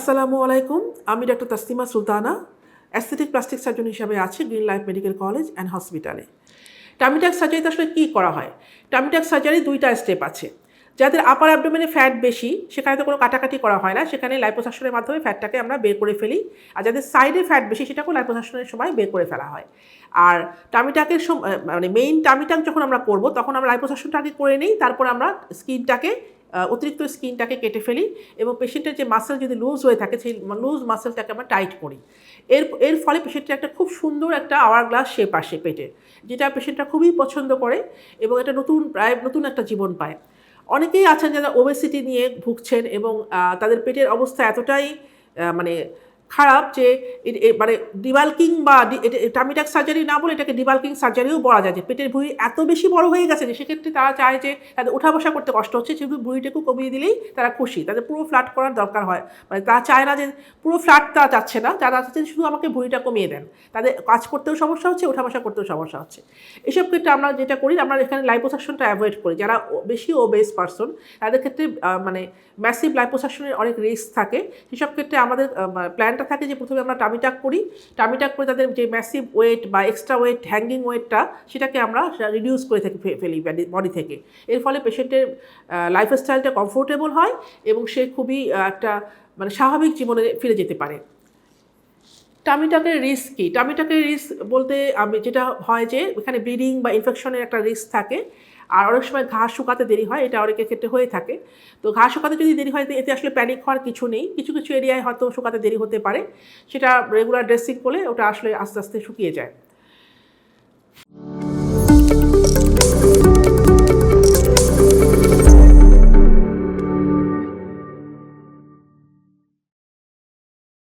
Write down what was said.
আসসালামু আলাইকুম। আমি doctor Taslima Sultana, aesthetic plastic surgeon হিসাবে আছি green life medical college and হসপিটালে। টামিটাক সার্জারিতে আসলে কী করা হয়? টামিটাক সার্জারি দুইটা স্টেপ আছে। যাদের আপার অ্যাবডোমেনে ফ্যাট বেশি, সেখানে তো কোনো কাটাকাটি করা হয় না। সেখানে লাইপোসাশনের মাধ্যমে ফ্যাটটাকে আমরা বের করে ফেলি। আর যাদের সাইডে ফ্যাট বেশি, সেটাকেও লাইপোসাশনের সময় বের করে ফেলা হয়। আর টামিটাকের মানে মেইন টামিটাক যখন আমরা করব, তখন আমরা লাইপোসাশনটা আগে করে নিই। তারপর আমরা স্কিনটাকে অতিরিক্ত স্কিনটাকে কেটে ফেলি এবং পেশেন্টের যে মাসেল যদি লুজ হয়ে থাকে, সেই লুজ মাসেলটাকে আমরা টাইট করি। এর এর ফলে পেশেন্টের একটা খুব সুন্দর একটা আওয়ার গ্লাস শেপ আসে পেটে, যেটা পেশেন্টটা খুবই পছন্দ করে এবং এটা নতুন, প্রায় নতুন একটা জীবন পায়। অনেকেই আছেন যারা ওবেসিটি নিয়ে ভুগছেন এবং তাদের পেটের অবস্থা এতটাই মানে খারাপ যে মানে ডিবালকিং বা টামিটাক সার্জারি না বলে এটাকে ডিবালকিং সার্জারিও বলা যায় যে পেটের ভুঁড়ি এত বেশি বড় হয়ে গেছে যে সেক্ষেত্রে তারা চায় যে তাদের ওঠা বসা করতে কষ্ট হচ্ছে শুধু ভুঁড়িটাকে কমিয়ে দিলেই তারা খুশি। তাদের পুরো ফ্ল্যাট করার দরকার হয়। মানে তারা চায় না যে পুরো ফ্ল্যাট তারা চাচ্ছে না, তারা চাচ্ছে শুধু আমাকে ভুঁড়িটা কমিয়ে দেন। তাদের কাজ করতেও সমস্যা হচ্ছে, ওঠা বসা করতেও সমস্যা হচ্ছে। এসব ক্ষেত্রে আমরা যেটা করি, আমরা এখানে লাইপোসাশনটা অ্যাভয়েড করি। যারা বেশি ওবেস পারসন তাদের ক্ষেত্রে মানে ম্যাসিভ লাইপোসাশনের অনেক রিস্ক থাকে। সেসব ক্ষেত্রে আমাদের প্ল্যানটা থাকে যে প্রথমে আমরা টামিটাক করি। টামি টামিটাক করে তাদের যে ম্যাসিভ ওয়েট বা এক্সট্রা ওয়েট হ্যাঙ্গিং ওয়েটটা সেটাকে আমরা রিডিউস করে থাকি ফেলি বডি থেকে। এর ফলে পেশেন্টের লাইফস্টাইলটা কমফোর্টেবল হয় এবং সে খুবই একটা মানে স্বাভাবিক জীবনে ফিরে যেতে পারে। টামিটাকের রিস্ক কী? টামিটাকের রিস্ক বলতে আমি যেটা হয় যে, এখানে ব্লিডিং বা ইনফেকশনের একটা রিস্ক থাকে। আর অনেক সময় ঘাস শুকাতে দেরি হয়, এটা অনেকের ক্ষেত্রে হয়ে থাকে। তো ঘাস শুকাতে যদি দেরি হয়, এতে আসলে প্যানিক হওয়ার কিছু নেই। কিছু কিছু এরিয়ায় হয়তো শুকাতে দেরি হতে পারে। সেটা রেগুলার ড্রেসিং করলে ওটা আসলে আস্তে আস্তে শুকিয়ে যায়।